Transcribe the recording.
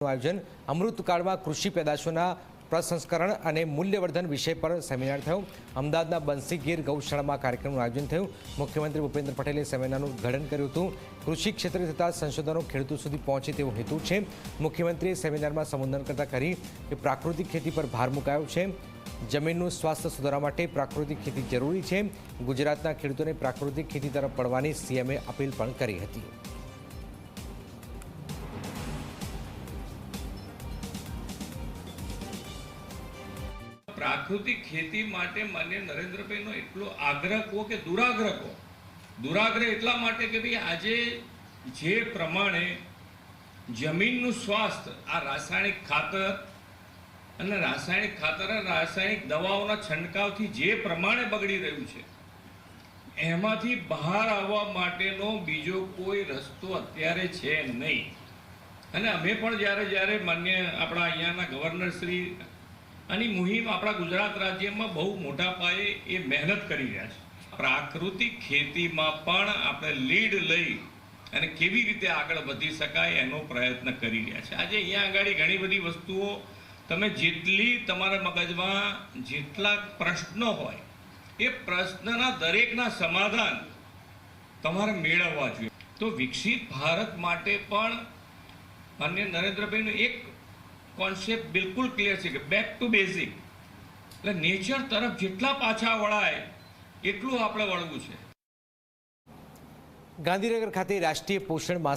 આયોજન અમૃતકાળમાં કૃષિ પેદાશોના પ્રસંસ્કરણ અને મૂલ્યવર્ધન વિષય પર સેમિનાર થયો. અમદાવાદના બંસી ગીર ગૌશાળામાં કાર્યક્રમનું આયોજન થયું. મુખ્યમંત્રી ભૂપેન્દ્ર પટેલે સેમિનારનું ઉદ્ઘાટન કર્યું હતું. કૃષિ ક્ષેત્રે થતા સંશોધનો ખેડૂતો સુધી પહોંચે તેવો હેતુ છે. મુખ્યમંત્રીએ સેમિનારમાં સંબોધન કરતા કરી કે પ્રાકૃતિક ખેતી પર ભાર મુકાયો છે. જમીનનું સ્વાસ્થ્ય સુધારવા માટે પ્રાકૃતિક ખેતી જરૂરી છે. ગુજરાતના ખેડૂતોને પ્રાકૃતિક ખેતી તરફ પડવાની સીએમએ અપીલ પણ કરી હતી. પ્રાકૃતિક ખેતી માટે માન્ય નરેન્દ્રભાઈનો એટલો આગ્રહ કહો કે દુરાગ્રહ કહો. દુરાગ્રહ એટલા માટે કે ભાઈ આજે જે પ્રમાણે જમીનનું સ્વાસ્થ્ય, આ રાસાયણિક ખાતર અને રાસાયણિક ખાતર અને રાસાયણિક દવાઓના છંટકાવથી જે પ્રમાણે બગડી રહ્યું છે, એમાંથી બહાર આવવા માટેનો બીજો કોઈ રસ્તો અત્યારે છે નહીં. અને અમે પણ જ્યારે જ્યારે માન્ય આપણા અહીંયાના ગવર્નર શ્રી આની મુહિમ આપણા ગુજરાત રાજ્યમાં બહુ મોટા પાયે એ મહેનત કરી રહ્યા છે. પ્રાકૃતિક ખેતીમાં પણ આપણે લીડ લઈ અને કેવી રીતે આગળ વધી શકાય એનો પ્રયત્ન કરી રહ્યા છે. આજે અહીંયા આગળ ઘણી બધી વસ્તુઓ તમે જેટલી તમારા મગજમાં જેટલા પ્રશ્નો હોય, એ પ્રશ્નના દરેકના સમાધાન તમારે મેળવવા જોઈએ. તો વિકસિત ભારત માટે પણ માન્ય નરેન્દ્રભાઈનું એક કોન્સેપ્ટ બિલકુલ ક્લિયર છે કે બેક ટુ બેઝિક એટલે નેચર તરફ જેટલા પાછા વળાય, એટલું આપણે વળવું છે. ગાંધીનગર ખાતે રાષ્ટ્રીય પોષણ માસ